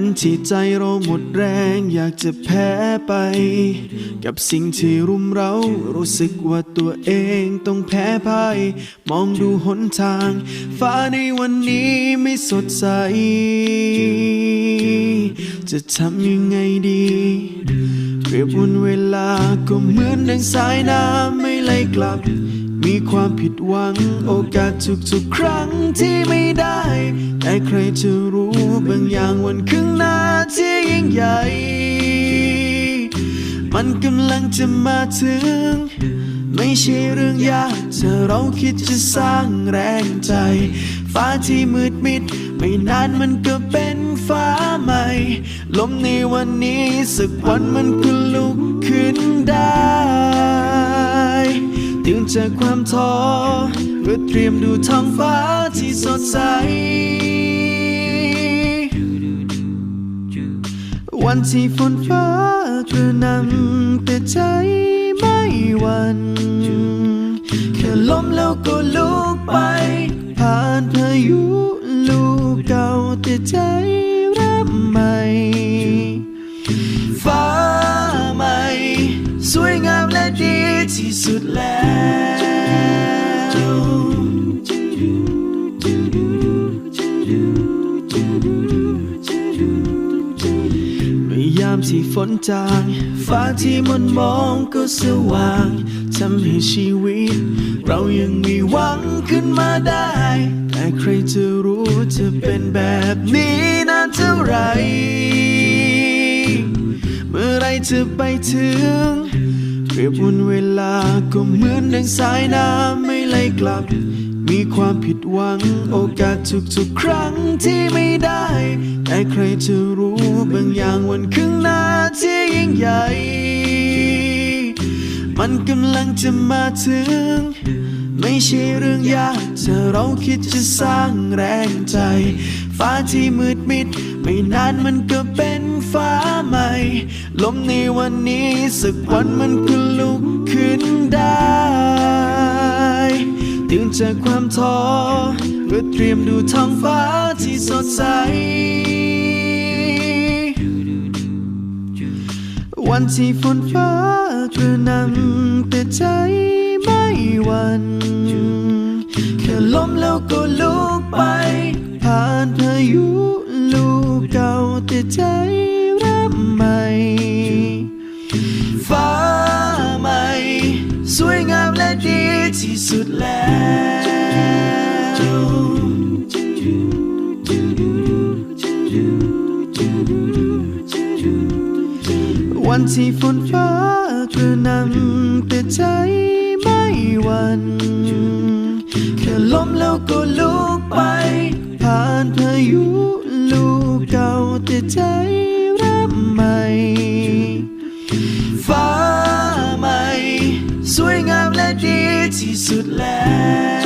วันที่ใจเราหมดแรงอยากจะแพ้ไป กับสิ่งที่รุมเรารู้สึกว่าตัวเองต้องแพ้พ่ายมองดูหนทาง ฟ้าในวันนี้ไม่สดใส จะทำยังไงดีเปรียบวันเวลาก็เหมือนดังสายน้ำไม่ไหลกลับมีความผิดหวังโอกาสทุกๆครั้งที่ไม่ได้ แต่ใครจะรู้บางอย่างวันข้างหน้าที่ยิ่ง ใหญ่ มันกำลังจะมาถึง ไม่ใช่เรื่องยากถ้าเราคิดจะสร้างแรงใจ ฟ้าที่มืดมิด ไม่นานมันก็เป็นฟ้าใหม่ ลมในวันนี้สักวันมันก็ลุกขึ้นได้ตื่นจากความท้อเพื่อเตรียมดูท้องฟ้าที่สดใส วันที่ฝนฟ้ากระหนำแต่ใจไม่หวันแค่ล้มแล้วก็ลุกไป ผ่านพายุลูกเก่าแต่ใจเริ่มใหม่ฟ้าใหม่ สวยงามและดีที่สุดแล้ว ที่ฝนจางฟ้าที่มันมองก็สว่างทำให้ชีวิต เรายังมีหวังขึ้นมาได้ แต่ใครจะรู้จะเป็นแบบนี้นานเท่าไหรเมื่อไรจะไปถึงเปรียบวันเวลาก็เหมือนดังสายน้ำไม่ไหลกลับ มีความผิดหวังโอกาสทุกๆครั้งที่ไม่ได้ แต่ใครจะรู้บางอย่างวันข้างหน้าที่ยิ่งใหญ่ มันกำลังจะมาถึง ไม่ใช่เรื่องยากถ้าเราคิดจะสร้างแรงใจ ฟ้าที่มืดมิด ไม่นานมันก็เป็นฟ้าใหม่ ลมในวันนี้สักวันมันก็ลุกขึ้นได้ตื่น จากความท้อเพื่อเตรียมดูท้องฟ้าที่สดใส วันที่ฝนฟ้าเธอนำแต่ใจ ที่สุดแล้ววันที่ฝนฟ้ากระนำแต่ใจไม่หวันแค่ล้มแล้วก็ลุกไป ผ่านพายุลูกเก่าแต่ใจ สุดแล้ว